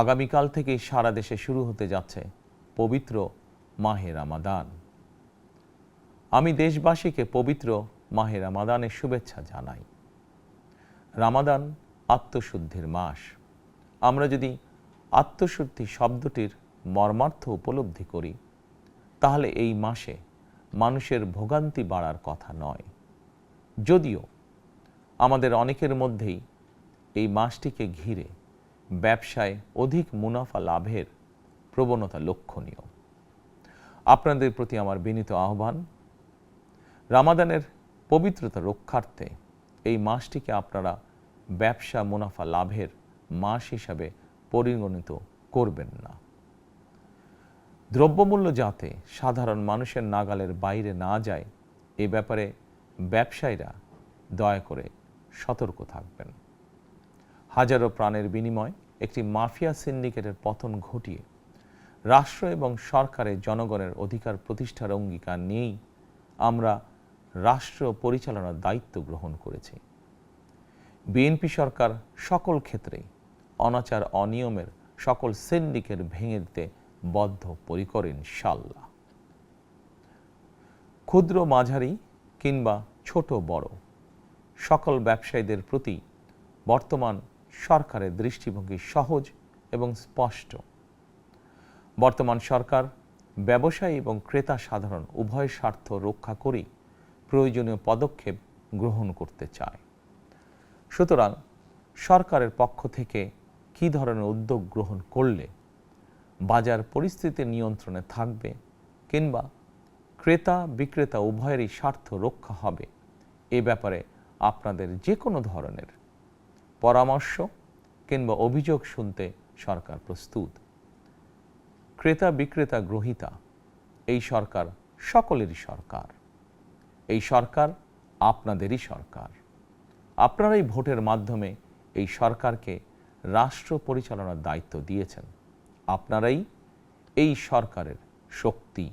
আগামীকাল থেকেই সারা দেশে শুরু হতে যাচ্ছে পবিত্র মাহে রামাদান। আমি দেশবাসীকে পবিত্র মাহে রামাদানের শুভেচ্ছা জানাই। রামাদান আত্মশুদ্ধির মাস। আমরা যদি আত্মশুদ্ধি শব্দটির মর্মার্থ উপলব্ধি করি, তাহলে এই মাসে মানুষের ভোগান্তি বাড়ার কথা নয়। যদিও আমাদের অনেকের মধ্যেই এই মাসটিকে ঘিরে ব্যবসায় অধিক মুনাফা লাভের প্রবণতা লক্ষণীয়। আপনাদের প্রতি আমার বিনীত আহ্বান, রামাদানের পবিত্রতা রক্ষার্থে এই মাসটিকে আপনারা ব্যবসা মুনাফা লাভের মাস হিসাবে পরিগণিত করবেন না। দ্রব্যমূল্য যাতে সাধারণ মানুষের নাগালের বাইরে না যায়, এ ব্যাপারে ব্যবসায়ীরা দয়া করে সতর্ক থাকবেন। হাজারো প্রাণের বিনিময় একটি মাফিয়া সিন্ডিকেটের পতন ঘটিয়ে রাষ্ট্র এবং সরকারের জনগণের অধিকার প্রতিষ্ঠার অঙ্গীকার নিয়েই আমরা রাষ্ট্র পরিচালনার দায়িত্ব গ্রহণ করেছি। বিএনপি সরকার সকল ক্ষেত্রেই অনাচার অনিয়মের সকল সিন্ডিকেট ভেঙে দিতে বদ্ধ পরিকর ইনশাল্লাহ ক্ষুদ্র মাঝারি কিংবা ছোট বড় সকল ব্যবসায়ীদের প্রতি বর্তমান সরকারের দৃষ্টিভঙ্গি সহজ এবং স্পষ্ট। বর্তমান সরকার ব্যবসায়ী এবং ক্রেতা সাধারণ উভয় স্বার্থ রক্ষা করেই প্রয়োজনীয় পদক্ষেপ গ্রহণ করতে চায়। সুতরাং সরকারের পক্ষ থেকে কী ধরনের উদ্যোগ গ্রহণ করলে বাজার পরিস্থিতি নিয়ন্ত্রণে থাকবে কিংবা ক্রেতা বিক্রেতা উভয়েরই স্বার্থ রক্ষা হবে এ ব্যাপারে আপনাদের যে কোনো ধরনের পরামর্শ কিংবা অভিযোগ শুনতে সরকার প্রস্তুত। ক্রেতা বিক্রেতা গ্রহিতা, এই সরকার সকলেরই সরকার। এই সরকার আপনাদেরই সরকার। আপনারাই ভোটের মাধ্যমে এই সরকারকে রাষ্ট্র পরিচালনার দায়িত্ব দিয়েছেন। আপনারাই এই সরকারের শক্তি